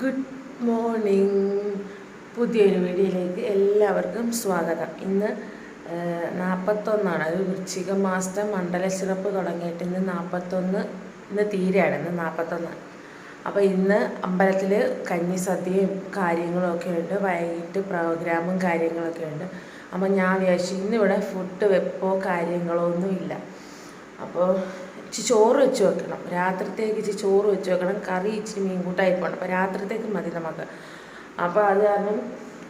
Good morning പുതിയൊരു വീഡിയോയിലേക്ക് എല്ലാവർക്കും സ്വാഗതം. ഇന്ന് നാൽപ്പത്തൊന്നാണ് അത് വൃശ്ചിക മാസത്തെ മണ്ഡല സിറപ്പ് തുടങ്ങിയിട്ട് ഇന്ന് നാൽപ്പത്തൊന്ന് ഇന്ന് തീരെയാണ് ഇന്ന് നാൽപ്പത്തൊന്ന് അപ്പോൾ ഇന്ന് അമ്പലത്തിൽ കഞ്ഞി സദ്യയും കാര്യങ്ങളൊക്കെ ഉണ്ട് വൈകിട്ട് പ്രോഗ്രാമും കാര്യങ്ങളൊക്കെ ഉണ്ട്. അപ്പോൾ ഞാൻ വിചാരിച്ചു ഇന്നിവിടെ ഫുഡ് വെപ്പോ കാര്യങ്ങളോ ഒന്നും ഇല്ല. അപ്പോൾ ഇച്ചിരി ചോറ് വെച്ച് വെക്കണം. രാത്രിത്തേക്ക് ഇച്ചിരി ചോറ് വെച്ച് വെക്കണം. കറി ഇച്ചിരി മീൻ കൂട്ടായി പോകണം. അപ്പോൾ രാത്രിത്തേക്ക് മതി നമുക്ക്. അപ്പോൾ അത് കാരണം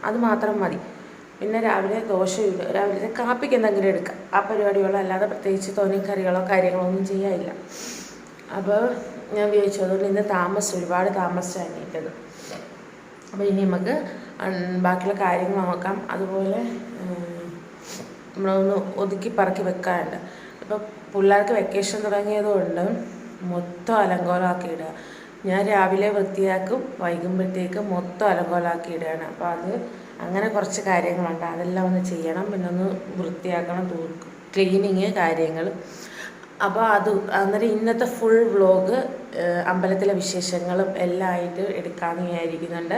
അത് മാത്രം മതി. പിന്നെ രാവിലെ ദോശ ഇടുക രാവിലെ കാപ്പിക്ക് എന്തെങ്കിലും എടുക്കാം. ആ പരിപാടികളോ അല്ലാതെ പ്രത്യേകിച്ച് തോന്നിയും കറികളോ കാര്യങ്ങളോ ഒന്നും ചെയ്യാനില്ല. അപ്പോൾ ഞാൻ വിചാരിച്ചു അതുകൊണ്ട് ഇന്ന് താമസിച്ചു. ഒരുപാട് താമസിച്ചാണ് എണീറ്റത് അപ്പോൾ ഇനി നമുക്ക് ബാക്കിയുള്ള കാര്യങ്ങൾ നോക്കാം. അതുപോലെ നമ്മളൊന്ന് ഒതുക്കി പറക്കി വെക്കാറുണ്ട് ഇപ്പോൾ പിള്ളേർക്ക് വെക്കേഷൻ തുടങ്ങിയതുകൊണ്ട് മൊത്തം അലങ്കോലമാക്കി ഇടുക ഞാൻ രാവിലെ വൃത്തിയാക്കും വൈകുമ്പോഴത്തേക്ക് മൊത്തം അലങ്കോലമാക്കി ഇടുകയാണ് അപ്പോൾ അത് അങ്ങനെ കുറച്ച് കാര്യങ്ങളുണ്ട്. അതെല്ലാം ഒന്ന് ചെയ്യണം. പിന്നെ ഒന്ന് വൃത്തിയാക്കണം ക്ലീനിങ് കാര്യങ്ങൾ. അപ്പോൾ അത് അന്നേരം ഇന്നത്തെ ഫുൾ വ്ളോഗ് അമ്പലത്തിലെ വിശേഷങ്ങളും എല്ലാം ആയിട്ട് എടുക്കാമെന്ന് വിചാരിക്കുന്നുണ്ട്.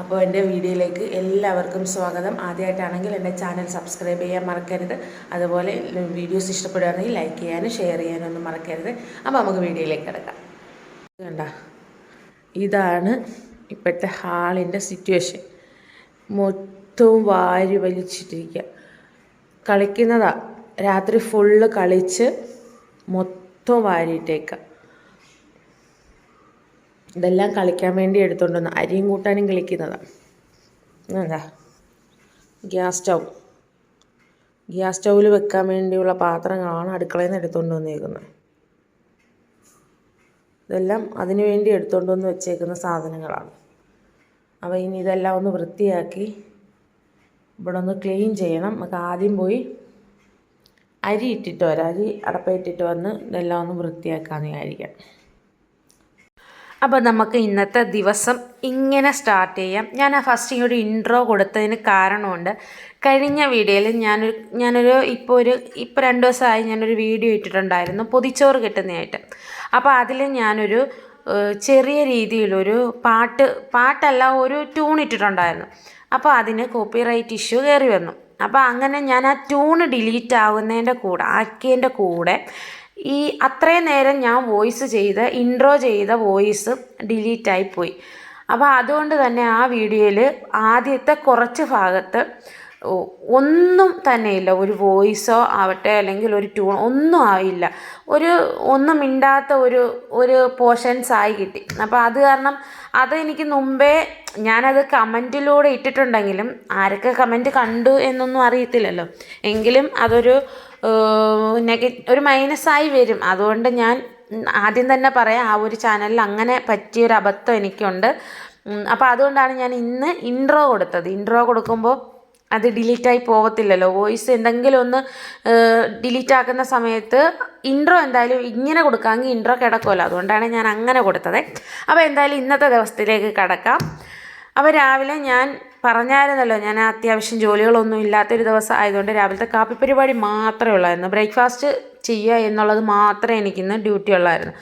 അപ്പോൾ എന്റെ വീഡിയോയിലേക്ക് എല്ലാവർക്കും സ്വാഗതം. ആദ്യമായിട്ടാണെങ്കിൽ എന്റെ ചാനൽ സബ്സ്ക്രൈബ് ചെയ്യാൻ മറക്കരുത്. അതുപോലെ വീഡിയോസ് ഇഷ്ടപ്പെടുകയാണെങ്കിൽ ലൈക്ക് ചെയ്യാനും ഷെയർ ചെയ്യാനും ഒന്നും മറക്കരുത്. അപ്പോൾ നമുക്ക് വീഡിയോയിലേക്ക് കിടക്കാം. കണ്ട? ഇതാണ് ഇപ്പോഴത്തെ ഹാളിന്റെ സിറ്റുവേഷൻ മൊത്തവും വാരി വലിച്ചിട്ടിരിക്കുക കളിക്കുന്നതാ. രാത്രി ഫുള്ള് കളിച്ച് മൊത്തം വാരിയിട്ടേക്കാം. ഇതെല്ലാം കളിക്കാൻ വേണ്ടി എടുത്തോണ്ട് വന്ന അരിയും കൂട്ടാനും കളിക്കുന്നതാണ് എന്താ ഗ്യാസ് സ്റ്റൗ. ഗ്യാസ് സ്റ്റൗവിൽ വെക്കാൻ വേണ്ടിയുള്ള പാത്രങ്ങളാണ് അടുക്കളയിൽ നിന്ന് എടുത്തുകൊണ്ട് വന്നേക്കുന്നത്. ഇതെല്ലാം അതിനു വേണ്ടി എടുത്തുകൊണ്ട് വന്ന് വെച്ചേക്കുന്ന സാധനങ്ങളാണ്. അപ്പോൾ ഇനി ഇതെല്ലാം ഒന്ന് വൃത്തിയാക്കി ഇവിടെ ഒന്ന് ക്ലീൻ ചെയ്യണം. നമുക്ക് ആദ്യം പോയി അരി ഇട്ടിട്ട് വരാം. അരി അടപ്പയിട്ടിട്ട് വന്ന് ഇതെല്ലാം ഒന്ന് വൃത്തിയാക്കാമെന്ന് വിചാരിക്കാം. അപ്പോൾ നമുക്ക് ഇന്നത്തെ ദിവസം ഇങ്ങനെ സ്റ്റാർട്ട് ചെയ്യാം. ഞാൻ ആ ഫസ്റ്റ് ഈ ഒരു ഇൻട്രോ കൊടുത്തതിന് കാരണമുണ്ട്. കഴിഞ്ഞ വീഡിയോയിൽ ഞാനൊരു ഞാനൊരു ഇപ്പോൾ ഒരു ഇപ്പോൾ രണ്ട് ദിവസമായി ഞാനൊരു വീഡിയോ ഇട്ടിട്ടുണ്ടായിരുന്നു പൊതിച്ചോറ് കിട്ടുന്നതായിട്ട്. അപ്പോൾ അതിൽ ഞാനൊരു ചെറിയ രീതിയിലൊരു പാട്ട് പാട്ടല്ല ഒരു ട്യൂൺ ഇട്ടിട്ടുണ്ടായിരുന്നു. അപ്പോൾ അതിന് കോപ്പിറൈറ്റ് ഇഷ്യൂ കയറി വന്നു. അപ്പോൾ അങ്ങനെ ഞാൻ ആ ട്യൂൺ ഡിലീറ്റ് ആവുന്നതിന്റെ കൂടെ ആക്കിയതിന്റെ കൂടെ ഈ അത്രയും നേരം ഞാൻ വോയിസ് ചെയ്ത ഇൻട്രോ ചെയ്ത വോയിസ് ഡിലീറ്റായി പോയി. അപ്പോൾ അതുകൊണ്ട് തന്നെ ആ വീഡിയോയിൽ ആദ്യത്തെ കുറച്ച് ഭാഗത്ത് ഒന്നും തന്നെ ഇല്ല. ഒരു വോയിസോ ആവട്ടെ അല്ലെങ്കിൽ ഒരു ട്യൂൺ ഒന്നും ആയില്ല. ഒരു ഒന്നും മിണ്ടാത്ത ഒരു ഒരു പോർഷൻസ് ആയി കിട്ടി. അപ്പോൾ അത് കാരണം അത് എനിക്ക് മുമ്പേ ഞാനത് കമന്റിലൂടെ ഇട്ടിട്ടുണ്ടെങ്കിലും ആരൊക്കെ കമന്റ് കണ്ടു എന്നൊന്നും അറിയത്തില്ലല്ലോ. എങ്കിലും അതൊരു നെഗ ഒരു മൈനസായി വരും. അതുകൊണ്ട് ഞാൻ ആദ്യം തന്നെ പറയാം ആ ഒരു ചാനലിൽ അങ്ങനെ പറ്റിയൊരു അബദ്ധം എനിക്കുണ്ട്. അപ്പോൾ അതുകൊണ്ടാണ് ഞാൻ ഇന്ന് ഇൻട്രോ കൊടുത്തത്. ഇൻട്രോ കൊടുക്കുമ്പോൾ അത് ഡിലീറ്റായി പോകത്തില്ലല്ലോ വോയിസ് എന്തെങ്കിലും ഒന്ന് ഡിലീറ്റ് ആക്കുന്ന സമയത്ത് ഇൻട്രോ എന്തായാലും ഇങ്ങനെ കൊടുക്കാമെങ്കിൽ ഇൻട്രോ കിടക്കുമല്ലോ. അതുകൊണ്ടാണ് ഞാൻ അങ്ങനെ കൊടുത്തത്. അപ്പോൾ എന്തായാലും ഇന്നത്തെ ദിവസത്തിലേക്ക് കടക്കാം. അപ്പോൾ രാവിലെ ഞാൻ പറഞ്ഞായിരുന്നല്ലോ ഞാൻ അത്യാവശ്യം ജോലികളൊന്നും ഇല്ലാത്തൊരു ദിവസം ആയതുകൊണ്ട് രാവിലത്തെ കാപ്പി പരിപാടി മാത്രമേ ഉള്ളായിരുന്നു. ബ്രേക്ക്ഫാസ്റ്റ് ചെയ്യുക എന്നുള്ളത് മാത്രമേ എനിക്കിന്ന് ഡ്യൂട്ടി ഉള്ളായിരുന്നു.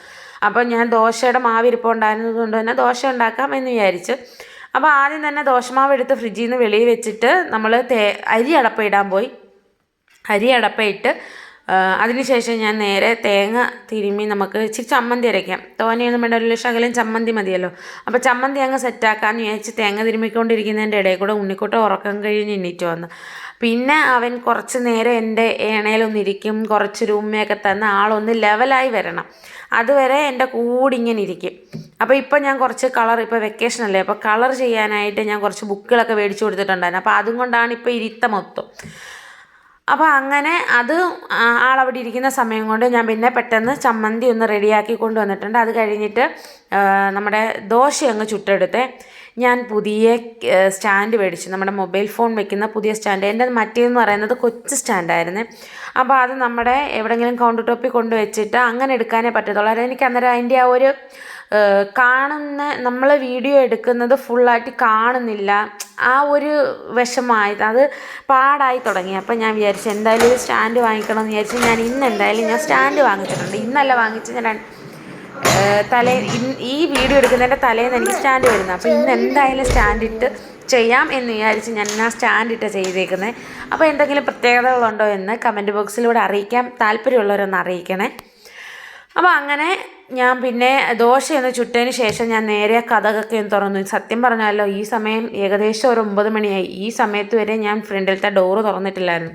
അപ്പോൾ ഞാൻ ദോശയുടെ മാവിരിപ്പുണ്ടായിരുന്നത് കൊണ്ട് തന്നെ ദോശ ഉണ്ടാക്കാം എന്ന് വിചാരിച്ച് അപ്പോൾ ആദ്യം തന്നെ ദോശമാവ് എടുത്ത് ഫ്രിഡ്ജിൽ നിന്ന് വെളിയിൽ വെച്ചിട്ട് നമ്മൾ തേ അരി അടപ്പ ഇടാൻ പോയി. അരി അടപ്പയിട്ട് അതിനുശേഷം ഞാൻ നേരെ തേങ്ങ തിരുമ്മി നമുക്ക് ഇച്ചിരി ചമ്മന്തി അരയ്ക്കാം. തോനെയൊന്നും വേണ്ട ഒരു ശകലം ചമ്മന്തി മതിയല്ലോ. അപ്പോൾ ചമ്മന്തി അങ്ങ് സെറ്റാക്കാമെന്ന് വിചാരിച്ച് തേങ്ങ തിരുമ്മിക്കൊണ്ടിരിക്കുന്നതിന്റെ ഇടയിൽ കൂടെ ഉണ്ണിക്കുട്ട ഉറക്കം കഴിഞ്ഞ് എണ്ണീറ്റ് വന്നു. പിന്നെ അവൻ കുറച്ച് നേരം എന്റെ ഏണയിലൊന്നിരിക്കും കുറച്ച് രൂമയൊക്കെ തന്ന് ആളൊന്ന് ലെവലായി വരണം. അതുവരെ എന്റെ കൂടെ ഇങ്ങനെ ഇരിക്കും. അപ്പോൾ ഇപ്പോൾ ഞാൻ കുറച്ച് കളർ ഇപ്പോൾ വെക്കേഷൻ അല്ലേ അപ്പോൾ കളർ ചെയ്യാനായിട്ട് ഞാൻ കുറച്ച് ബുക്കുകളൊക്കെ മേടിച്ചു കൊടുത്തിട്ടുണ്ടായിരുന്നു. അപ്പോൾ അതും കൊണ്ടാണ് ഇപ്പോൾ ഇരുത്ത മൊത്തം. അപ്പോൾ അങ്ങനെ അത് ആളവിടെ ഇരിക്കുന്ന സമയം കൊണ്ട് ഞാൻ പിന്നെ പെട്ടെന്ന് ചമ്മന്തി ഒന്ന് റെഡിയാക്കി കൊണ്ട് വന്നിട്ടുണ്ട് അത് കഴിഞ്ഞിട്ട് നമ്മുടെ ദോശ അങ്ങ് ചുട്ടെടുത്ത്. ഞാൻ പുതിയ സ്റ്റാൻഡ് മേടിച്ചു. നമ്മുടെ മൊബൈൽ ഫോൺ വെക്കുന്ന പുതിയ സ്റ്റാൻഡ്. എന്റെ മറ്റേന്ന് പറയുന്നത് കൊച്ചു സ്റ്റാൻഡായിരുന്നു. അപ്പോൾ അത് നമ്മുടെ എവിടെയെങ്കിലും കൗണ്ടർ ടോപ്പിൽ കൊണ്ട് വെച്ചിട്ട് അങ്ങനെ എടുക്കാനേ പറ്റത്തുള്ളൂ. അതായത് എനിക്ക് അന്നേരം അതിന്റെ ആ ഒരു കാണുന്ന നമ്മൾ വീഡിയോ എടുക്കുന്നത് ഫുള്ളായിട്ട് കാണുന്നില്ല. ആ ഒരു വിഷമായി അത് പാടായി തുടങ്ങി. അപ്പം ഞാൻ വിചാരിച്ചു എന്തായാലും ഒരു സ്റ്റാൻഡ് വാങ്ങിക്കണം എന്ന് വിചാരിച്ചു. ഞാൻ ഇന്ന് എന്തായാലും ഞാൻ സ്റ്റാൻഡ് വാങ്ങിച്ചിട്ടുണ്ട്. ഇന്നല്ല വാങ്ങിച്ച് ഞാൻ തലേ ഈ വീഡിയോ എടുക്കുന്നതിന്റെ തലേന്ന് എനിക്ക് സ്റ്റാൻഡ് വരുന്നത് അപ്പോൾ ഇന്ന് എന്തായാലും സ്റ്റാൻഡ് ഇട്ട് ചെയ്യാം എന്ന് വിചാരിച്ച് ഞാൻ ആ സ്റ്റാൻഡ് ഇട്ട് ചെയ്തേക്കുന്നത് അപ്പോൾ എന്തെങ്കിലും പ്രത്യേകതകളുണ്ടോ എന്ന് കമന്റ് ബോക്സിലൂടെ അറിയിക്കാം. താല്പര്യമുള്ളവരൊന്ന് അറിയിക്കണേ. അപ്പോൾ അങ്ങനെ ഞാൻ പിന്നെ ദോശയൊന്ന് ചുട്ടതിന് ശേഷം ഞാൻ നേരെ കഥകൊക്കെ ഒന്ന് തുറന്നു. സത്യം പറഞ്ഞാലോ ഈ സമയം ഏകദേശം ഒരു ഒമ്പത് മണിയായി. ഈ സമയത്ത് വരെ ഞാൻ ഫ്രണ്ടിലത്തെ ഡോറ് തുറന്നിട്ടില്ലായിരുന്നു.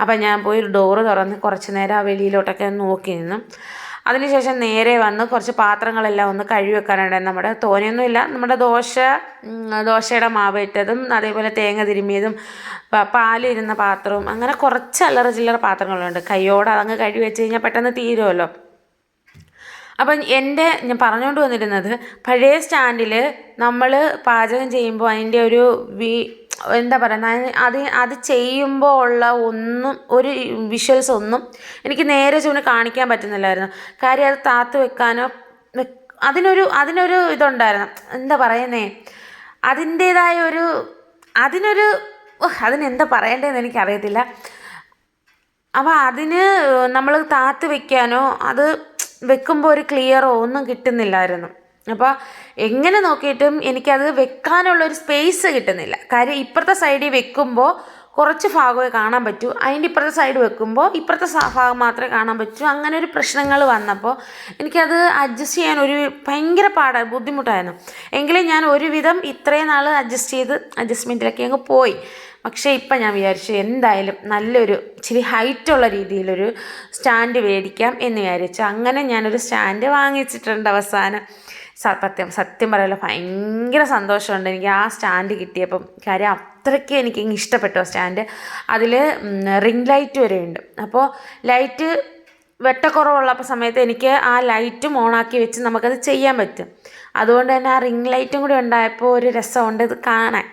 അപ്പോൾ ഞാൻ പോയി ഡോറ് തുറന്ന് കുറച്ച് നേരം ആ വെളിയിലോട്ടൊക്കെ നോക്കി നിന്നു. അതിനുശേഷം നേരെ വന്ന് കുറച്ച് പാത്രങ്ങളെല്ലാം ഒന്ന് കഴുകി വെക്കാനുണ്ടായിരുന്നു. നമ്മുടെ തോനെയൊന്നുമില്ല നമ്മുടെ ദോശ ദോശയുടെ മാവ് ഇട്ടതും അതേപോലെ തേങ്ങ തിരുമ്മിയതും പാൽ പാലിരുന്ന പാത്രവും അങ്ങനെ കുറച്ച് അല്ലറ ചില്ലറ പാത്രങ്ങളുണ്ട്. കൈയോടെ അതങ്ങ് കഴുകി വെച്ച് കഴിഞ്ഞാൽ പെട്ടെന്ന് തീരുമല്ലോ അപ്പം എന്റെ ഞാൻ പറഞ്ഞുകൊണ്ട് വന്നിരുന്നത് പഴയ സ്റ്റാൻഡിൽ നമ്മൾ പാചകം ചെയ്യുമ്പോൾ അതിന്റെ ഒരു വീ എന്താ പറയുക അത് അത് ചെയ്യുമ്പോൾ ഉള്ള ഒന്നും ഒരു വിഷ്വൽസ് ഒന്നും എനിക്ക് നേരെ ചൂണ് കാണിക്കാൻ പറ്റുന്നില്ലായിരുന്നു. കാര്യം അത് താത്ത് വെക്കാനോ അതിനൊരു അതിനൊരു ഇതുണ്ടായിരുന്നു. എന്താ പറയുന്നേ അതിന്റേതായ ഒരു അതിനൊരു അതിനെന്താ പറയേണ്ടതെന്ന് എനിക്കറിയത്തില്ല. അപ്പോൾ അതിന് നമ്മൾ താത്ത് വെക്കാനോ അത് വെക്കുമ്പോൾ ഒരു ക്ലിയറോ ഒന്നും കിട്ടുന്നില്ലായിരുന്നു. അപ്പോൾ എങ്ങനെ നോക്കിയിട്ടും എനിക്കത് വെക്കാനുള്ള ഒരു സ്പേസ് കിട്ടുന്നില്ല. കാര്യം ഇപ്പുറത്തെ സൈഡിൽ വെക്കുമ്പോൾ കുറച്ച് ഭാഗമേ കാണാൻ പറ്റൂ. അതിന്റെ ഇപ്പുറത്തെ സൈഡ് വെക്കുമ്പോൾ ഇപ്പുറത്തെ ഭാഗം മാത്രമേ കാണാൻ പറ്റൂ. അങ്ങനെ ഒരു പ്രശ്നങ്ങൾ വന്നപ്പോൾ എനിക്കത് അഡ്ജസ്റ്റ് ചെയ്യാൻ ഒരു ഭയങ്കര പാടാണ് ബുദ്ധിമുട്ടായിരുന്നു. എങ്കിലും ഞാൻ ഒരുവിധം ഇത്രയും നാൾ അഡ്ജസ്റ്റ് ചെയ്ത് അഡ്ജസ്റ്റ്മെന്റിലൊക്കെ അങ്ങ് പോയി. പക്ഷേ ഇപ്പം ഞാൻ വിചാരിച്ചു എന്തായാലും നല്ലൊരു ഇച്ചിരി ഹൈറ്റുള്ള രീതിയിലൊരു സ്റ്റാൻഡ് മേടിക്കാം എന്ന് വിചാരിച്ചു. അങ്ങനെ ഞാനൊരു സ്റ്റാൻഡ് വാങ്ങിച്ചിട്ടുണ്ട് അവസാനം. സത്യം സത്യം പറയല്ലോ ഭയങ്കര സന്തോഷമുണ്ട്. എനിക്ക് ആ സ്റ്റാൻഡ് കിട്ടിയപ്പം കാര്യം അത്രയ്ക്ക് എനിക്ക് ഇഷ്ടപ്പെട്ടു സ്റ്റാൻഡ് അതിൽ റിംഗ് ലൈറ്റ് വരെ ഉണ്ട്. അപ്പോൾ ലൈറ്റ് വെട്ടക്കുറവുള്ള സമയത്ത് എനിക്ക് ആ ലൈറ്റും ഓണാക്കി വെച്ച് നമുക്കത് ചെയ്യാൻ പറ്റും. അതുകൊണ്ട് തന്നെ ആ റിംഗ് ലൈറ്റും കൂടി ഉണ്ടായപ്പോൾ ഒരു രസമുണ്ട് ഇത് കാണാൻ.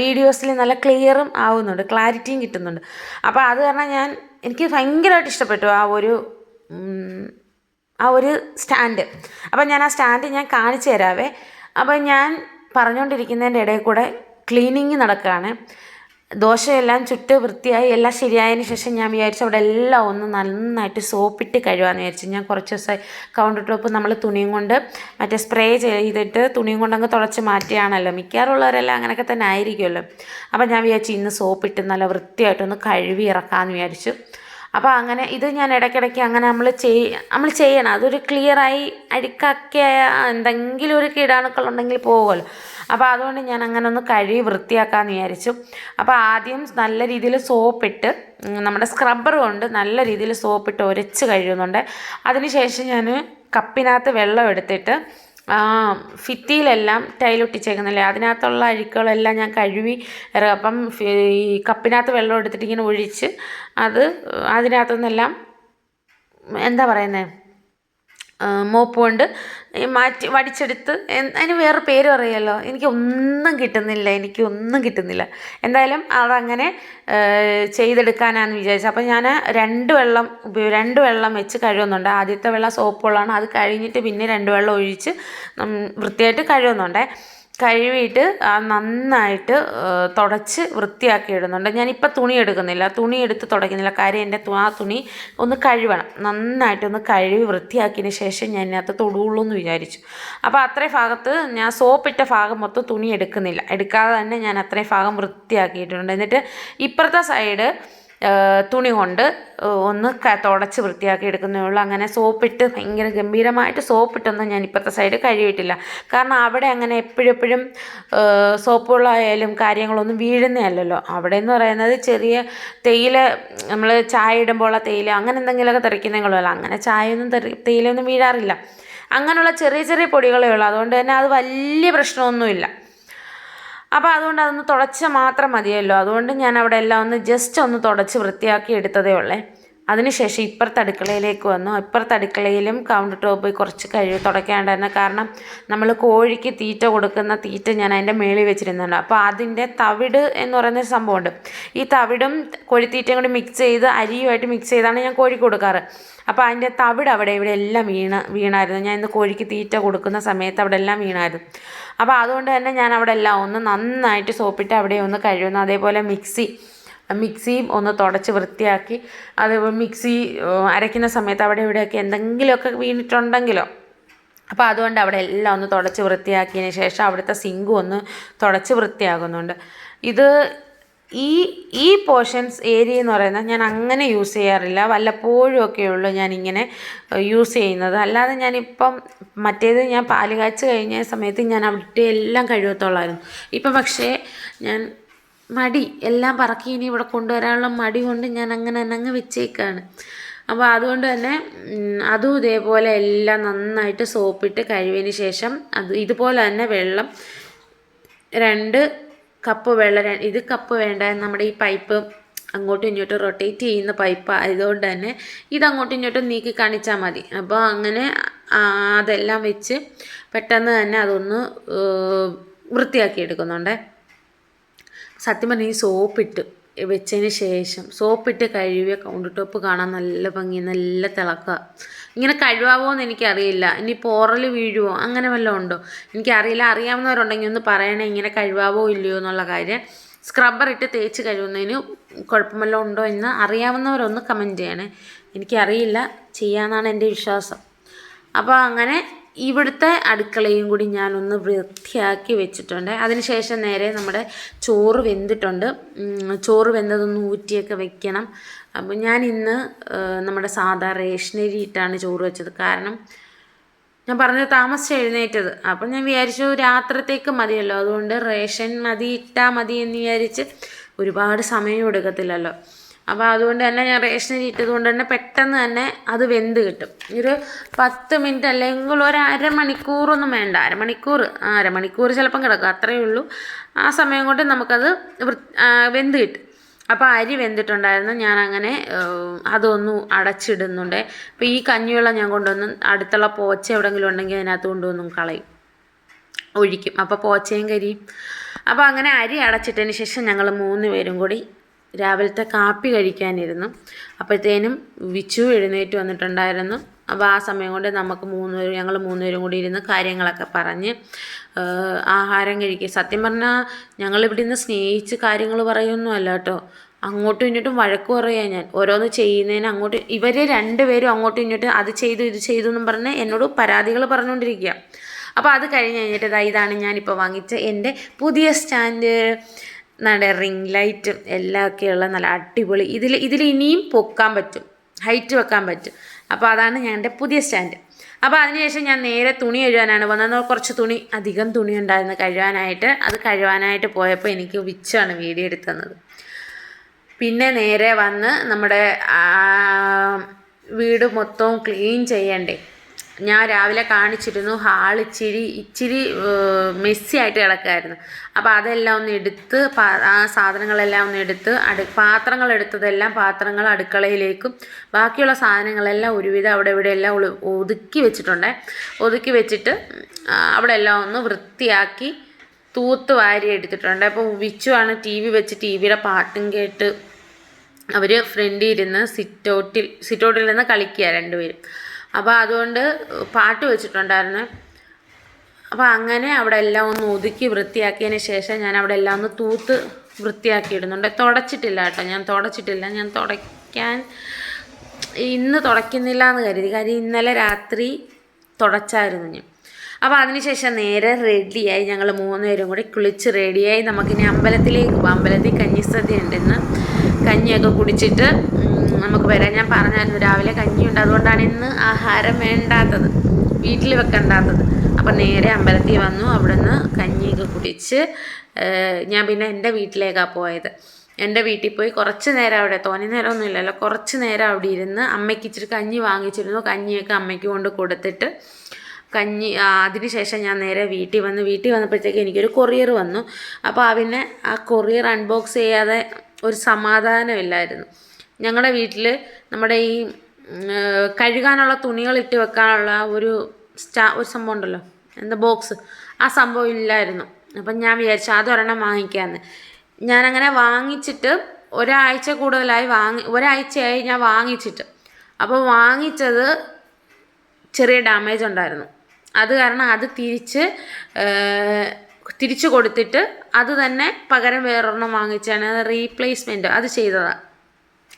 വീഡിയോസിൽ നല്ല ക്ലിയറും ആവുന്നുണ്ട് ക്ലാരിറ്റിയും കിട്ടുന്നുണ്ട്. അപ്പോൾ അത് കാരണം ഞാൻ എനിക്ക് ഭയങ്കരമായിട്ട് ഇഷ്ടപ്പെട്ടു ആ ഒരു ആ ഒരു സ്റ്റാൻഡ്. അപ്പോൾ ഞാൻ ആ സ്റ്റാൻഡ് ഞാൻ കാണിച്ചു തരാവേ. അപ്പം ഞാൻ പറഞ്ഞുകൊണ്ടിരിക്കുന്നതിന്റെ ഇടയിൽ കൂടെ ക്ലീനിങ് നടക്കുകയാണ് ദോശയെല്ലാം ചുട്ട് വൃത്തിയായി എല്ലാം ശരിയായതിന് ശേഷം ഞാൻ വിചാരിച്ചു അവിടെ എല്ലാം ഒന്ന് നന്നായിട്ട് സോപ്പിട്ട് കഴുകാമെന്ന് വിചാരിച്ചു. ഞാൻ കുറച്ച് ദിവസമായി കൗണ്ടർ ടോപ്പ് നമ്മൾ തുണിയും കൊണ്ട് മറ്റേ സ്പ്രേ ചെയ്തിട്ട് തുണിയും കൊണ്ടങ്ങ് തുടച്ച് മാറ്റിയാണല്ലോ. മിക്കാറുള്ളവരെല്ലാം അങ്ങനെയൊക്കെ തന്നെ ആയിരിക്കുമല്ലോ. അപ്പം ഞാൻ വിചാരിച്ചു ഇന്ന് സോപ്പിട്ട് നല്ല വൃത്തിയായിട്ടൊന്ന് കഴുകി ഇറക്കാമെന്ന് വിചാരിച്ചു. അപ്പോൾ അങ്ങനെ ഇത് ഞാൻ ഇടയ്ക്കിടയ്ക്ക് അങ്ങനെ നമ്മൾ ചെയ് നമ്മൾ ചെയ്യണം. അതൊരു ക്ലിയറായി അഴുക്കൊക്കെ എന്തെങ്കിലും ഒരു കീടാണുക്കളുണ്ടെങ്കിൽ പോകുമല്ലോ. അപ്പോൾ അതുകൊണ്ട് ഞാൻ അങ്ങനെ ഒന്ന് കഴുകി വൃത്തിയാക്കാമെന്ന് വിചാരിച്ചു. അപ്പോൾ ആദ്യം നല്ല രീതിയിൽ സോപ്പിട്ട് നമ്മുടെ സ്ക്രബ്ബർ കൊണ്ട് നല്ല രീതിയിൽ സോപ്പിട്ട് ഉരച്ച് കഴുകുന്നുണ്ട്. അതിനുശേഷം ഞാൻ കപ്പിനകത്ത് വെള്ളം എടുത്തിട്ട് ഭിത്തിയിലെല്ലാം ടൈലൊട്ടിച്ചേക്കുന്നില്ലേ അതിനകത്തുള്ള അഴുക്കുകളെല്ലാം ഞാൻ കഴുകി അപ്പം ഈ കപ്പിനകത്ത് വെള്ളം എടുത്തിട്ട് ഇങ്ങനെ ഒഴിച്ച് അത് അതിനകത്തു നിന്നെല്ലാം എന്താ പറയുന്നത് മോപ്പ് കൊണ്ട് മാറ്റി വടിച്ചെടുത്ത് അതിന് വേറെ പേര് പറയുമല്ലോ എനിക്ക് ഒന്നും കിട്ടുന്നില്ല എനിക്ക് ഒന്നും കിട്ടുന്നില്ല. എന്തായാലും അതങ്ങനെ ഏഹ്, ചെയ്തെടുക്കാനാന്ന് വിചാരിച്ചു അപ്പോൾ ഞാൻ രണ്ട് വെള്ളം രണ്ട് വെള്ളം വെച്ച് കഴുകുന്നുണ്ട്. ആദ്യത്തെ വെള്ളം സോപ്പ് വെള്ളമാണ് അത് കഴിഞ്ഞിട്ട് പിന്നെ രണ്ട് വെള്ളം ഒഴിച്ച് വൃത്തിയായിട്ട് കഴുകുന്നുണ്ട്. കഴുകിയിട്ട് നന്നായിട്ട് തുടച്ച് വൃത്തിയാക്കി ഇടുന്നുണ്ട്. ഞാനിപ്പോൾ തുണി എടുക്കുന്നില്ല. തുണി എടുത്ത് തുടയ്ക്കുന്നില്ല. കാര്യം എന്റെ ആ തുണി ഒന്ന് കഴുകണം നന്നായിട്ടൊന്ന് കഴുകി വൃത്തിയാക്കിയതിന് ശേഷം ഞാൻ അതിനകത്ത് തൊടുകയുള്ളൂ എന്ന് വിചാരിച്ചു. അപ്പോൾ അത്രയും ഭാഗത്ത് ഞാൻ സോപ്പിട്ട ഭാഗം മൊത്തം തുണി എടുക്കുന്നില്ല. എടുക്കാതെ തന്നെ ഞാൻ അത്രയും ഭാഗം വൃത്തിയാക്കിയിട്ടുണ്ട്. എന്നിട്ട് ഇപ്പുറത്തെ സൈഡ് തുണി കൊണ്ട് ഒന്ന് തുടച്ച് വൃത്തിയാക്കി എടുക്കുന്നേ ഉള്ളൂ. അങ്ങനെ സോപ്പിട്ട് ഭയങ്കര ഗംഭീരമായിട്ട് സോപ്പിട്ടൊന്നും ഞാൻ ഇപ്പോഴത്തെ സൈഡ് കഴുകിയിട്ടില്ല. കാരണം അവിടെ അങ്ങനെ എപ്പോഴെപ്പോഴും സോപ്പുകളായാലും കാര്യങ്ങളൊന്നും വീഴുന്നതല്ലല്ലോ. അവിടെ എന്ന് പറയുന്നത് ചെറിയ തേയില നമ്മൾ ചായ ഇടുമ്പോൾ തേയില അങ്ങനെ എന്തെങ്കിലുമൊക്കെ തെറിക്കുന്നെങ്കിലുമല്ല അങ്ങനെ ചായയൊന്നും തെറി തേയിലയൊന്നും വീഴാറില്ല. അങ്ങനെയുള്ള ചെറിയ ചെറിയ പൊടികളേ ഉള്ളൂ. അതുകൊണ്ട് തന്നെ അത് വലിയ പ്രശ്നമൊന്നുമില്ല. അപ്പോൾ അതുകൊണ്ട് അതൊന്ന് തുടച്ച് മാത്രം മതിയല്ലോ. അതുകൊണ്ട് ഞാൻ അവിടെ എല്ലാം ഒന്ന് ജസ്റ്റ് ഒന്ന് തുടച്ച് വൃത്തിയാക്കി എടുത്തതേ ഉള്ളേ. അതിനുശേഷം ഇപ്പുറത്തെ അടുക്കളയിലേക്ക് വന്നു. ഇപ്പുറത്തെ അടുക്കളയിലും കൗണ്ടർ ടോപ്പ് കുറച്ച് കഴുകി തുടയ്ക്കാണ്ടായിരുന്നു. കാരണം നമ്മൾ കോഴിക്ക് തീറ്റ കൊടുക്കുന്ന തീറ്റ ഞാൻ അതിന്റെ മേളിൽ വെച്ചിരുന്നുണ്ട് അപ്പോൾ അതിന്റെ തവിട് എന്ന് പറയുന്ന സംഭവമുണ്ട്. ഈ തവിടും കോഴിത്തീറ്റയും കൂടി മിക്സ് ചെയ്ത് അരിയുമായിട്ട് മിക്സ് ചെയ്താണ് ഞാൻ കോഴിക്ക് കൊടുക്കാറ്. അപ്പോൾ അതിന്റെ തവിട് അവിടെ ഇവിടെ എല്ലാം വീണ വീണായിരുന്നു. ഞാൻ ഇന്ന് കോഴിക്ക് തീറ്റ കൊടുക്കുന്ന സമയത്ത് അവിടെ എല്ലാം വീണായിരുന്നു. അപ്പോൾ അതുകൊണ്ട് തന്നെ ഞാൻ അവിടെ എല്ലാം ഒന്ന് നന്നായിട്ട് സോപ്പിട്ട് അവിടെ ഒന്ന് കഴുകുന്നു. അതേപോലെ മിക്സി മിക്സിയും ഒന്ന് തുടച്ച് വൃത്തിയാക്കി. അത് മിക്സി അരയ്ക്കുന്ന സമയത്ത് അവിടെ ഇവിടെയൊക്കെ എന്തെങ്കിലുമൊക്കെ വീണിട്ടുണ്ടെങ്കിലോ. അപ്പോൾ അതുകൊണ്ട് അവിടെ എല്ലാം ഒന്ന് തുടച്ച് വൃത്തിയാക്കിയതിന് ശേഷം അവിടുത്തെ സിങ്കും ഒന്ന് തുടച്ച് വൃത്തിയാകുന്നുണ്ട്. ഇത് ഈ ഈ പോർഷൻസ് ഏരിയ എന്ന് പറയുന്നത് ഞാൻ അങ്ങനെ യൂസ് ചെയ്യാറില്ല. വല്ലപ്പോഴും ഒക്കെ ഉള്ളൂ ഞാൻ ഇങ്ങനെ യൂസ് ചെയ്യുന്നത്. അല്ലാതെ ഞാനിപ്പം മറ്റേത് ഞാൻ പാൽ കാച്ച് കഴിഞ്ഞ സമയത്ത് ഞാൻ അവിടെ എല്ലാം കഴുകത്തുള്ളായിരുന്നു. ഇപ്പം പക്ഷേ ഞാൻ മടി എല്ലാം പറക്കി ഇനി ഇവിടെ കൊണ്ടുവരാനുള്ള മടി കൊണ്ട് ഞാൻ അങ്ങനെ തന്നെ അങ്ങ് വെച്ചേക്കാണ്. അപ്പോൾ അതുകൊണ്ട് തന്നെ അതും ഇതേപോലെ എല്ലാം നന്നായിട്ട് സോപ്പിട്ട് കഴിവിന് ശേഷം അത് ഇതുപോലെ തന്നെ വെള്ളം രണ്ട് കപ്പ് വെള്ളം ഇത് കപ്പ് വേണ്ട നമ്മുടെ ഈ പൈപ്പ് അങ്ങോട്ടും ഇങ്ങോട്ടും റൊട്ടേറ്റ് ചെയ്യുന്ന പൈപ്പ് ആയതുകൊണ്ട് തന്നെ ഇത് അങ്ങോട്ടും ഇങ്ങോട്ടും നീക്കി കാണിച്ചാൽ മതി. അപ്പോൾ അങ്ങനെ അതെല്ലാം വെച്ച് പെട്ടെന്ന് തന്നെ അതൊന്ന് വൃത്തിയാക്കി എടുക്കുന്നുണ്ടേ. സത്യം പറഞ്ഞാൽ ഈ സോപ്പിട്ട് വെച്ചതിന് ശേഷം സോപ്പിട്ട് കഴുകിയ കൗണ്ടർ ടോപ്പ് കാണാൻ നല്ല ഭംഗി നല്ല തിളക്കുക ഇങ്ങനെ കഴുകാവോ എന്ന് എനിക്കറിയില്ല. ഇനി പോറൽ വീഴുവോ? അങ്ങനെ വല്ലതും ഉണ്ടോ? എനിക്കറിയില്ല. അറിയാവുന്നവരുണ്ടെങ്കിൽ ഒന്ന് പറയണേ ഇങ്ങനെ കഴുകാവോ ഇല്ലയോ എന്നുള്ള കാര്യം. സ്ക്രബ്ബർ ഇട്ട് തേച്ച് കഴുകുന്നതിന് കുഴപ്പമല്ലോ ഉണ്ടോ എന്ന് അറിയാവുന്നവരൊന്ന് കമന്റ് ചെയ്യണേ. എനിക്കറിയില്ല. ചെയ്യാമെന്നാണ് എന്റെ വിശ്വാസം. അപ്പോൾ അങ്ങനെ ഇവിടുത്തെ അടുക്കളയും കൂടി ഞാനൊന്ന് വൃത്തിയാക്കി വെച്ചിട്ടുണ്ട്. അതിനുശേഷം നേരെ നമ്മുടെ ചോറ് വെന്തിട്ടുണ്ട്. ചോറ് വെന്തതൊന്ന് ഊറ്റിയൊക്കെ വെക്കണം. അപ്പോൾ ഞാൻ ഇന്ന് നമ്മുടെ സാധാ റേഷനരി ഇട്ടാണ് ചോറ് വെച്ചത്. കാരണം ഞാൻ പറഞ്ഞത് താമസിച്ച് എഴുന്നേറ്റത്. അപ്പം ഞാൻ വിചാരിച്ചു രാത്രത്തേക്ക് മതിയല്ലോ. അതുകൊണ്ട് റേഷൻ മതി ഇട്ടാൽ മതി എന്ന് വിചാരിച്ച് ഒരുപാട് സമയം എടുക്കത്തില്ലല്ലോ. അപ്പോൾ അതുകൊണ്ട് തന്നെ ഞാൻ റേഷനരി ഇട്ടത് കൊണ്ട് തന്നെ പെട്ടെന്ന് തന്നെ അത് വെന്ത് കിട്ടും. ഒരു പത്ത് മിനിറ്റ് അല്ലെങ്കിൽ ഒരു അരമണിക്കൂറൊന്നും വേണ്ട. അരമണിക്കൂർ അരമണിക്കൂർ ചിലപ്പം കിടക്കും. അത്രയേ ഉള്ളൂ. ആ സമയം കൊണ്ട് നമുക്കത് വെന്ത് കിട്ടും. അപ്പോൾ അരി വെന്തിട്ടുണ്ടായിരുന്നു. ഞാൻ അങ്ങനെ അതൊന്ന് അടച്ചിടുന്നുണ്ട്. അപ്പോൾ ഈ കഞ്ഞിവെള്ളം ഞാൻ കൊണ്ടുവന്ന് അടുത്തുള്ള പോച്ച എവിടെങ്കിലും ഉണ്ടെങ്കിൽ അതിനകത്ത് കൊണ്ടുവന്നും കളയും. ഒഴിക്കും. അപ്പോൾ പോച്ചയും കരിയും. അപ്പോൾ അങ്ങനെ അരി അടച്ചിട്ടതിന് ശേഷം ഞങ്ങൾ മൂന്ന് പേരും കൂടി രാവിലത്തെ കാപ്പി കഴിക്കാനിരുന്നു. അപ്പോഴത്തേനും വിച്ചു എഴുന്നേറ്റ് വന്നിട്ടുണ്ടായിരുന്നു. അപ്പോൾ ആ സമയം കൊണ്ട് നമുക്ക് മൂന്ന് പേരും ഞങ്ങൾ മൂന്ന് പേരും കൂടി ഇരുന്ന് കാര്യങ്ങളൊക്കെ പറഞ്ഞ് ആഹാരം കഴിക്കുക. സത്യം പറഞ്ഞാൽ ഞങ്ങൾ ഇവിടെ നിന്ന് സ്നേഹിച്ച് കാര്യങ്ങൾ പറയുമൊന്നുമല്ല കേട്ടോ. അങ്ങോട്ടും ഇങ്ങോട്ടും വഴക്ക് പറയുക ഞാൻ. ഓരോന്ന് ചെയ്യുന്നതിന് അങ്ങോട്ട് ഇവർ രണ്ടുപേരും അങ്ങോട്ടും ഇങ്ങോട്ടും അത് ചെയ്തു ഇത് ചെയ്തു എന്നും പറഞ്ഞ് എന്നോട് പരാതികൾ പറഞ്ഞുകൊണ്ടിരിക്കുക. അപ്പോൾ അത് കഴിഞ്ഞ് കഴിഞ്ഞിട്ട് ഇതാണ് ഞാനിപ്പോൾ വാങ്ങിച്ച എന്റെ പുതിയ സ്റ്റാൻഡ് നമ്മുടെ റിംഗ് ലൈറ്റും എല്ലാം ഒക്കെയുള്ള നല്ല അടിപൊളി. ഇതിൽ ഇതിൽ ഇനിയും പൊക്കാൻ പറ്റും. ഹൈറ്റ് വെക്കാൻ പറ്റും. അപ്പോൾ അതാണ് എന്റെ പുതിയ സ്റ്റാൻഡ് അപ്പോൾ അതിനുശേഷം ഞാൻ നേരെ തുണി കഴുകാനാണ് വന്നത് കുറച്ച് തുണി അധികം തുണി ഉണ്ടായിരുന്നു കഴുകാനായിട്ട്. അത് കഴുകാനായിട്ട് പോയപ്പോൾ എനിക്ക് വിച്ചാണ് വീഡിയോ എടുത്തു തന്നത്. പിന്നെ നേരെ വന്ന് നമ്മുടെ വീട് മൊത്തവും ക്ലീൻ ചെയ്യണ്ടേ. ഞാൻ രാവിലെ കാണിച്ചിരുന്നു ഹാൾ ഇച്ചിരി ഇച്ചിരി മെസ്സി ആയിട്ട് കിടക്കായിരുന്നു അപ്പോൾ അതെല്ലാം ഒന്ന് എടുത്ത് ആ സാധനങ്ങളെല്ലാം ഒന്ന് എടുത്ത് അടു പാത്രങ്ങൾ എടുത്തതെല്ലാം പാത്രങ്ങൾ അടുക്കളയിലേക്കും ബാക്കിയുള്ള സാധനങ്ങളെല്ലാം ഒരുവിധം അവിടെ ഇവിടെ എല്ലാം ഒതുക്കി വെച്ചിട്ടുണ്ട്. ഒതുക്കി വെച്ചിട്ട് അവിടെ എല്ലാം ഒന്ന് വൃത്തിയാക്കി തൂത്ത് വാരി എടുത്തിട്ടുണ്ട്. അപ്പോൾ വിച്ചുവാണ് ടി വി വെച്ച് ടി വിയുടെ പാട്ടും കേട്ട് അവർ ഫ്രണ്ടിൽ ഇരുന്ന് സിറ്റൗട്ടിൽ സിറ്റൗട്ടിൽ നിന്ന് കളിക്കുക രണ്ടുപേരും. അപ്പോൾ അതുകൊണ്ട് പാട്ട് വെച്ചിട്ടുണ്ടായിരുന്നു. അപ്പോൾ അങ്ങനെ അവിടെ എല്ലാം ഒന്ന് ഒതുക്കി വൃത്തിയാക്കിയതിന് ശേഷം ഞാൻ അവിടെ എല്ലാം ഒന്ന് തൂത്ത് വൃത്തിയാക്കി ഇടുന്നുണ്ട് തുടച്ചിട്ടില്ല കേട്ടോ. ഞാൻ തുടച്ചിട്ടില്ല. ഞാൻ തുടയ്ക്കാൻ ഇന്ന് തുടയ്ക്കുന്നില്ല എന്ന് കരുതി. കാര്യം ഇന്നലെ രാത്രി തുടച്ചായിരുന്നു ഞാൻ. അപ്പോൾ അതിനുശേഷം നേരെ റെഡിയായി. ഞങ്ങൾ മൂന്നുപേരും കൂടി കുളിച്ച് റെഡിയായി. നമുക്കിനി അമ്പലത്തിലേക്ക് പോകാം അമ്പലത്തിൽ കഞ്ഞിസദ്യ ഉണ്ടെന്ന് കഞ്ഞിയൊക്കെ കുടിച്ചിട്ട് നമുക്ക് വരാം. ഞാൻ പറഞ്ഞായിരുന്നു രാവിലെ കഞ്ഞിയുണ്ട് അതുകൊണ്ടാണ് ഇന്ന് ആഹാരം വേണ്ടാത്തത്. വീട്ടിൽ വെക്കണ്ടാത്തത്. അപ്പം നേരെ അമ്പലത്തിൽ വന്നു. അവിടുന്ന് കഞ്ഞിയൊക്കെ കുടിച്ച് ഞാൻ പിന്നെ എന്റെ വീട്ടിലേക്കാണ് പോയത്. എന്റെ വീട്ടിൽ പോയി കുറച്ച് നേരം അവിടെ തോന്നി നേരമൊന്നും ഇല്ലല്ലോ. കുറച്ച് നേരം അവിടെ ഇരുന്ന് അമ്മയ്ക്ക് ഇച്ചിരി കഞ്ഞി വാങ്ങിച്ചിരുന്നു. കഞ്ഞിയൊക്കെ അമ്മയ്ക്ക് കൊണ്ട് കൊടുത്തിട്ട് കഞ്ഞി അതിനുശേഷം ഞാൻ നേരെ വീട്ടിൽ വന്ന്. വീട്ടിൽ വന്നപ്പോഴത്തേക്ക് എനിക്കൊരു കൊറിയർ വന്നു. അപ്പോൾ അവനെ ആ കൊറിയർ അൺബോക്സ് ചെയ്യാതെ ഒരു സമാധാനമില്ലായിരുന്നു ഞങ്ങളുടെ വീട്ടിൽ നമ്മുടെ ഈ കഴുകാനുള്ള തുണികൾ ഇട്ട് വെക്കാനുള്ള ഒരു സ്റ്റാ ഒരു സംഭവം ഉണ്ടല്ലോ എന്താ ബോക്സ് ആ സംഭവം ഇല്ലായിരുന്നു. അപ്പം ഞാൻ വിചാരിച്ചു അതൊരെണ്ണം വാങ്ങിക്കാമെന്ന് ഞാനങ്ങനെ വാങ്ങിച്ചിട്ട് ഒരാഴ്ച കൂടുതലായി വാങ്ങി ഒരാഴ്ചയായി ഞാൻ വാങ്ങിച്ചിട്ട്. അപ്പോൾ വാങ്ങിച്ചത് ചെറിയ ഡാമേജ് ഉണ്ടായിരുന്നു. അത് കാരണം അത് തിരിച്ച് തിരിച്ചു കൊടുത്തിട്ട് അത് തന്നെ പകരം വേറൊരെണ്ണം വാങ്ങിച്ചാണ് റീപ്ലേസ്മെന്റ് അത് ചെയ്തതാണ്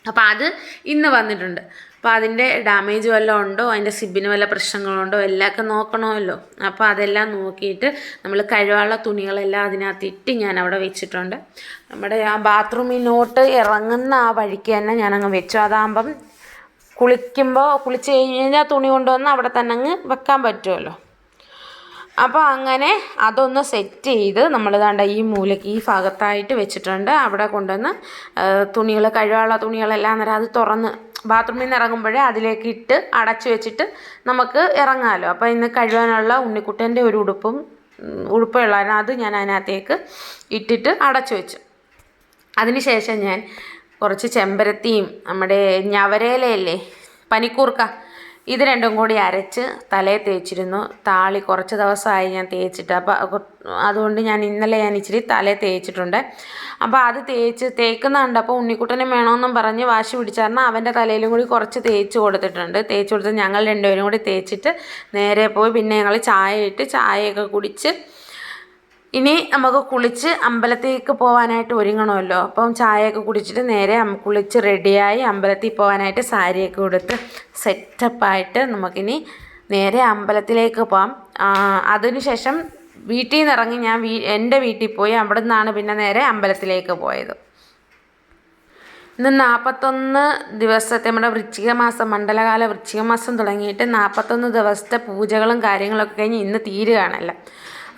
അപ്പോൾ അത് ഇന്ന് വന്നിട്ടുണ്ട്. അപ്പോൾ അതിന്റെ ഡാമേജ് വല്ലതും ഉണ്ടോ? അതിന്റെ സിബിന് വല്ല പ്രശ്നങ്ങളുണ്ടോ? എല്ലാമൊക്കെ നോക്കണമല്ലോ. അപ്പോൾ അതെല്ലാം നോക്കിയിട്ട് നമ്മൾ കഴിവുള്ള തുണികളെല്ലാം അതിനകത്ത് ഇട്ട് ഞാൻ അവിടെ വെച്ചിട്ടുണ്ട്. നമ്മുടെ ആ ബാത്റൂമിനോട്ട് ഇറങ്ങുന്ന ആ വഴിക്ക് തന്നെ ഞാനങ്ങ് വെച്ചു. അതാകുമ്പം കുളിക്കുമ്പോൾ കുളിച്ച് കഴിഞ്ഞ് കഴിഞ്ഞാൽ തുണി കൊണ്ടുവന്ന് അവിടെ തന്നെ അങ്ങ് വെക്കാൻ പറ്റുമല്ലോ അപ്പോൾ അങ്ങനെ അതൊന്ന് സെറ്റ് ചെയ്ത് നമ്മൾ ദാണ്ട ഈ മൂലയ്ക്ക് ഈ ഭാഗത്തായിട്ട് വെച്ചിട്ടുണ്ട്. അവിടെ കൊണ്ടുവന്ന് തുണികൾ കഴുകാനുള്ള തുണികളെല്ലാം നേരം അത് തുറന്ന് ബാത്റൂമിൽ നിന്ന് ഇറങ്ങുമ്പോഴേ അതിലേക്ക് ഇട്ട് അടച്ചു വെച്ചിട്ട് നമുക്ക് ഇറങ്ങാമല്ലോ അപ്പോൾ ഇന്ന് കഴുകാനുള്ള ഉണ്ണിക്കുട്ടന്റെ ഒരു ഉടുപ്പും ഉടുപ്പുള്ളതിന് അത് ഞാൻ അതിനകത്തേക്ക് ഇട്ടിട്ട് അടച്ചു വെച്ചു. അതിനുശേഷം ഞാൻ കുറച്ച് ചെമ്പരത്തിയും നമ്മുടെ ഞവരയിലയല്ലേ പനിക്കൂർക്ക ഇത് രണ്ടും കൂടി അരച്ച് തലയിൽ തേച്ചിരുന്നു. താളി കുറച്ച് ദിവസമായി ഞാൻ തേച്ചിട്ട്. അപ്പോൾ അതുകൊണ്ട് ഞാൻ ഇന്നലെ ഞാൻ ഇച്ചിരി തലയിൽ തേച്ചിട്ടുണ്ട്. അപ്പോൾ അത് തേച്ച് തേക്കുന്ന കണ്ടപ്പോൾ ഉണ്ണിക്കുട്ടനും വേണമെന്നും പറഞ്ഞ് വാശി പിടിച്ചായിരുന്നു അവന്റെ തലയിലും കൂടി കുറച്ച് തേച്ച് കൊടുത്തിട്ടുണ്ട്. തേച്ച് കൊടുത്ത് ഞങ്ങൾ രണ്ടുപേരും കൂടി തേച്ചിട്ട് നേരെ പോയി പിന്നെ ഞങ്ങൾ ചായ ഇട്ട് ചായയൊക്കെ കുടിച്ച് ഇനി നമുക്ക് കുളിച്ച് അമ്പലത്തിലേക്ക് പോകാനായിട്ട് ഒരുങ്ങണമല്ലോ. അപ്പം ചായയൊക്കെ കുടിച്ചിട്ട് നേരെ കുളിച്ച് റെഡിയായി അമ്പലത്തിൽ പോകാനായിട്ട് സാരിയൊക്കെ കൊടുത്ത് സെറ്റപ്പായിട്ട് നമുക്കിനി നേരെ അമ്പലത്തിലേക്ക് പോകാം അതിനുശേഷം വീട്ടിൽ നിന്ന് ഇറങ്ങി ഞാൻ വീ എന്റെ വീട്ടിൽ പോയി അവിടെ നിന്നാണ് പിന്നെ നേരെ അമ്പലത്തിലേക്ക് പോയത്. ഇന്ന് നാൽപ്പത്തൊന്ന് ദിവസത്തെ നമ്മുടെ വൃശ്ചിക മാസം മണ്ഡലകാല വൃശ്ചിക മാസം തുടങ്ങിയിട്ട് നാൽപ്പത്തൊന്ന് ദിവസത്തെ പൂജകളും കാര്യങ്ങളൊക്കെ കഴിഞ്ഞ് ഇന്ന് തീരുകയാണല്ലോ.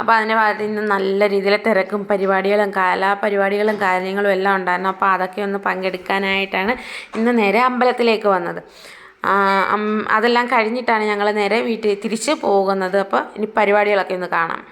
അപ്പോൾ അതിന്റെ ഭാഗത്ത് ഇന്ന് നല്ല രീതിയിൽ തിരക്കും പരിപാടികളും കലാപരിപാടികളും കാര്യങ്ങളും എല്ലാം ഉണ്ടായിരുന്നു. അപ്പോൾ അതൊക്കെ ഒന്ന് പങ്കെടുക്കാനായിട്ടാണ് ഇന്ന് നേരെ അമ്പലത്തിലേക്ക് വന്നത്. അതെല്ലാം കഴിഞ്ഞിട്ടാണ് ഞങ്ങൾ നേരെ വീട്ടിൽ തിരിച്ച് പോകുന്നത്. അപ്പോൾ ഇനി പരിപാടികളൊക്കെ ഒന്ന് കാണാം.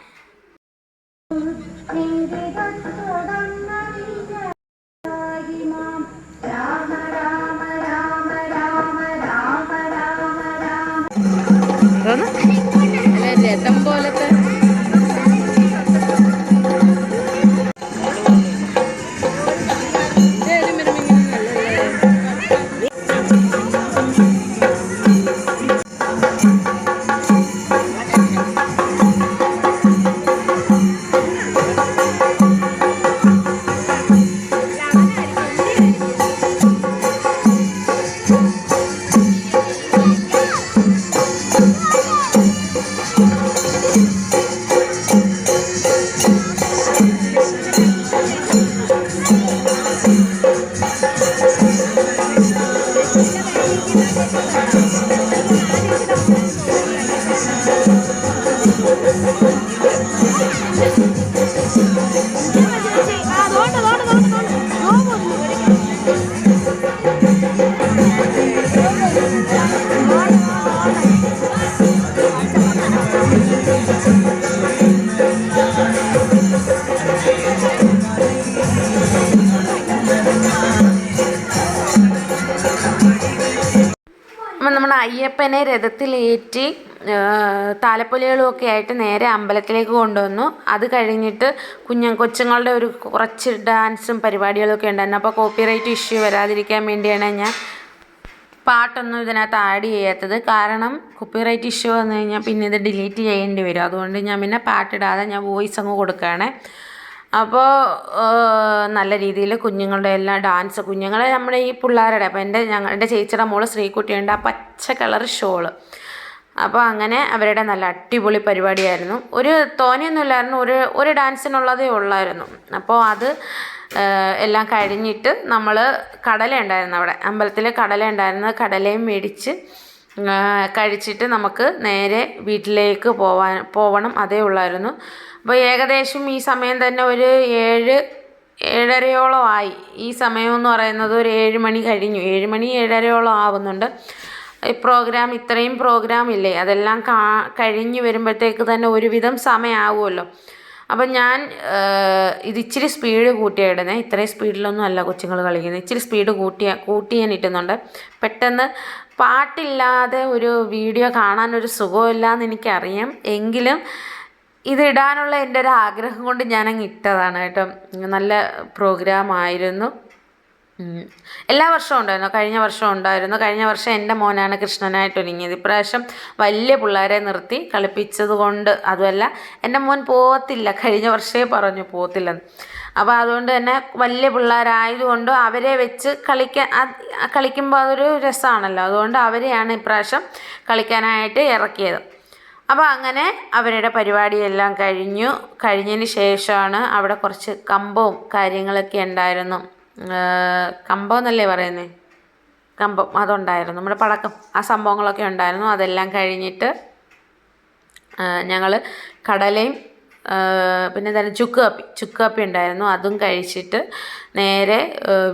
അയ്യപ്പനെ രഥത്തിലേറ്റി താലപ്പൊലികളുമൊക്കെ ആയിട്ട് നേരെ അമ്പലത്തിലേക്ക് കൊണ്ടുവന്നു. അത് കഴിഞ്ഞിട്ട് കുഞ്ഞ കൊച്ചുങ്ങളുടെ ഒരു കുറച്ച് ഡാൻസും പരിപാടികളൊക്കെ ഉണ്ടായിരുന്നു. അപ്പോൾ കോപ്പിറൈറ്റ് ഇഷ്യൂ വരാതിരിക്കാൻ വേണ്ടിയാണ് ഞാൻ പാട്ടൊന്നും ഇതിനകത്ത് ആഡ് ചെയ്യാത്തത്. കാരണം കോപ്പിറൈറ്റ് ഇഷ്യൂ വന്നു കഴിഞ്ഞാൽ പിന്നെ ഇത് ഡിലീറ്റ് ചെയ്യേണ്ടി വരും. അതുകൊണ്ട് ഞാൻ പിന്നെ പാട്ടിടാതെ ഞാൻ വോയിസ് അങ്ങ് കൊടുക്കുകയാണ്. അപ്പോൾ നല്ല രീതിയിൽ കുഞ്ഞുങ്ങളുടെ എല്ലാം ഡാൻസ് കുഞ്ഞുങ്ങളെ നമ്മുടെ ഈ പിള്ളേരുടെ അപ്പോൾ എന്റെ ഞങ്ങളുടെ ചേച്ചിയുടെ മോൾ ശ്രീകുട്ടിയുണ്ട് ആ പച്ച കളർ ഷോൾ. അപ്പോൾ അങ്ങനെ അവരുടെ നല്ല അടിപൊളി പരിപാടിയായിരുന്നു. ഒരു തോനെയൊന്നുമില്ലായിരുന്നു ഒരു ഒരു ഡാൻസിനുള്ളതേ ഉള്ളായിരുന്നു. അപ്പോൾ അത് എല്ലാം കഴിഞ്ഞിട്ട് നമ്മൾ കടല ഉണ്ടായിരുന്നു അവിടെ. അമ്പലത്തിൽ കടല ഉണ്ടായിരുന്നു കടലയും മേടിച്ച് കഴിച്ചിട്ട് നമുക്ക് നേരെ വീട്ടിലേക്ക് പോവാൻ പോവണം അതേ ഉള്ളായിരുന്നു. അപ്പോൾ ഏകദേശം ഈ സമയം തന്നെ ഒരു ഏഴ് ഏഴരയോളം ആയി. ഈ സമയം എന്ന് പറയുന്നത് ഒരു ഏഴ് മണി കഴിഞ്ഞു. ഏഴ് മണി ഏഴരയോളം ആവുന്നുണ്ട്. ഈ പ്രോഗ്രാം ഇത്രയും പ്രോഗ്രാം ഇല്ലേ? അതെല്ലാം കാ കഴിഞ്ഞ് വരുമ്പോഴത്തേക്ക് തന്നെ ഒരുവിധം സമയമാവുമല്ലോ അപ്പം ഞാൻ ഇത് ഇച്ചിരി സ്പീഡ് കൂട്ടിയിടുന്നത് ഇത്രയും സ്പീഡിലൊന്നും അല്ല കൊച്ചുങ്ങൾ കളിക്കുന്നത്. ഇച്ചിരി സ്പീഡ് കൂട്ടിയ കൂട്ടി ഞാൻ ഇട്ടുന്നുണ്ട്. പെട്ടെന്ന് പാട്ടില്ലാതെ ഒരു വീഡിയോ കാണാനൊരു സുഖമില്ല എന്ന് എനിക്കറിയാം. എങ്കിലും ഇതിടാനുള്ള എന്റെ ഒരു ആഗ്രഹം കൊണ്ട് ഞാനങ്ങ് ഇട്ടതാണ് കേട്ടോ. നല്ല പ്രോഗ്രാം ആയിരുന്നു. എല്ലാ വർഷവും ഉണ്ടായിരുന്നു. കഴിഞ്ഞ വർഷം ഉണ്ടായിരുന്നു. കഴിഞ്ഞ വർഷം എന്റെ മോനാണ് കൃഷ്ണനായിട്ട് ഒരുങ്ങിയത്. ഇപ്രാവശ്യം വലിയ പിള്ളേരെ നിർത്തി കളിപ്പിച്ചത് കൊണ്ട് അതുമല്ല എന്റെ മോൻ പോകത്തില്ല കഴിഞ്ഞ വർഷമേ പറഞ്ഞു പോകത്തില്ലെന്ന് അപ്പോൾ അതുകൊണ്ട് തന്നെ വലിയ പിള്ളേരായതുകൊണ്ട് അവരെ വെച്ച് കളിക്കാൻ കളിക്കുമ്പോൾ അതൊരു രസമാണല്ലോ. അതുകൊണ്ട് അവരെയാണ് ഇപ്രാവശ്യം കളിക്കാനായിട്ട് ഇറക്കിയത്. അപ്പോൾ അങ്ങനെ അവരുടെ പരിപാടിയെല്ലാം കഴിഞ്ഞു. കഴിഞ്ഞതിന് ശേഷമാണ് അവിടെ കുറച്ച് കമ്പവും കാര്യങ്ങളൊക്കെ ഉണ്ടായിരുന്നു. കമ്പം എന്നല്ലേ പറയുന്നത് കമ്പം അതുണ്ടായിരുന്നു. നമ്മുടെ പടക്കം ആ സംഭവങ്ങളൊക്കെ ഉണ്ടായിരുന്നു. അതെല്ലാം കഴിഞ്ഞിട്ട് ഞങ്ങൾ കടലയും പിന്നെ തന്നെ ചുക്ക് കാപ്പി ചുക്ക് ഉണ്ടായിരുന്നു. അതും കഴിച്ചിട്ട് നേരെ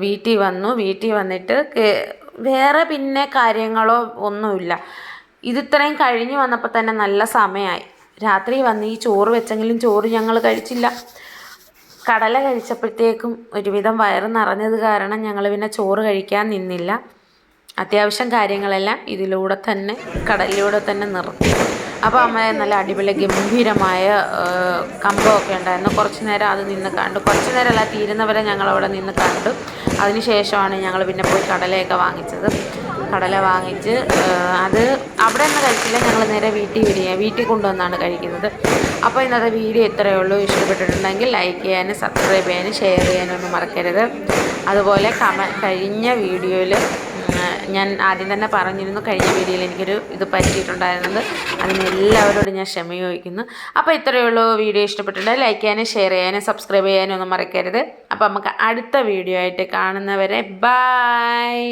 വീട്ടിൽ വന്നു. വീട്ടിൽ വന്നിട്ട് വേറെ പിന്നെ കാര്യങ്ങളോ ഒന്നുമില്ല. ഇത് ഇത്രയും കഴിഞ്ഞ് വന്നപ്പോൾ തന്നെ നല്ല സമയമായി രാത്രി വന്ന് ഈ ചോറ് വെച്ചെങ്കിലും ചോറ് ഞങ്ങൾ കഴിച്ചില്ല. കടല കഴിച്ചപ്പോഴത്തേക്കും ഒരുവിധം വയറ് നിറഞ്ഞത് കാരണം ഞങ്ങൾ പിന്നെ ചോറ് കഴിക്കാൻ നിന്നില്ല. അത്യാവശ്യം കാര്യങ്ങളെല്ലാം ഇതിലൂടെ തന്നെ കടലിലൂടെ തന്നെ നിർത്തി. അപ്പോൾ അമ്മ നല്ല അടിപൊളി ഗംഭീരമായ കമ്പമൊക്കെ ഉണ്ടായിരുന്നു. കുറച്ച് നേരം അത് നിന്ന് കണ്ടു. കുറച്ച് നേരമല്ല തീരുന്നവരെ ഞങ്ങളവിടെ നിന്ന് കണ്ടു. അതിന് ശേഷമാണ് ഞങ്ങൾ പിന്നെ പോയി കടലയൊക്കെ വാങ്ങിച്ചത്. കടല വാങ്ങിച്ച് അത് അവിടെ നിന്ന് കഴിച്ചില്ല. ഞങ്ങൾ നേരെ വീട്ടിൽ വരിക വീട്ടിൽ കൊണ്ടുവന്നാണ് കഴിക്കുന്നത്. അപ്പോൾ ഇന്നത്തെ വീഡിയോ ഇത്രയേ ഉള്ളൂ. ഇഷ്ടപ്പെട്ടിട്ടുണ്ടെങ്കിൽ ലൈക്ക് ചെയ്യാനും സബ്സ്ക്രൈബ് ചെയ്യാനും ഷെയർ ചെയ്യാനും ഒന്നും മറക്കരുത്. അതുപോലെ കമ കഴിഞ്ഞ വീഡിയോയിൽ ഞാൻ ആദ്യം തന്നെ പറഞ്ഞിരുന്നു കഴിഞ്ഞ വീഡിയോയിൽ എനിക്കൊരു ഇത് പറ്റിയിട്ടുണ്ടായിരുന്നത്. അതിന് എല്ലാവരോടും ഞാൻ ക്ഷമ ചോദിക്കുന്നു. അപ്പോൾ ഇത്രയേ ഉള്ളൂ. വീഡിയോ ഇഷ്ടപ്പെട്ടിട്ടുണ്ടെങ്കിൽ ലൈക്ക് ചെയ്യാനും ഷെയർ ചെയ്യാനും സബ്സ്ക്രൈബ് ചെയ്യാനും ഒന്നും മറക്കരുത്. അപ്പോൾ നമുക്ക് അടുത്ത വീഡിയോ ആയിട്ട് കാണുന്നവരെ ബായ്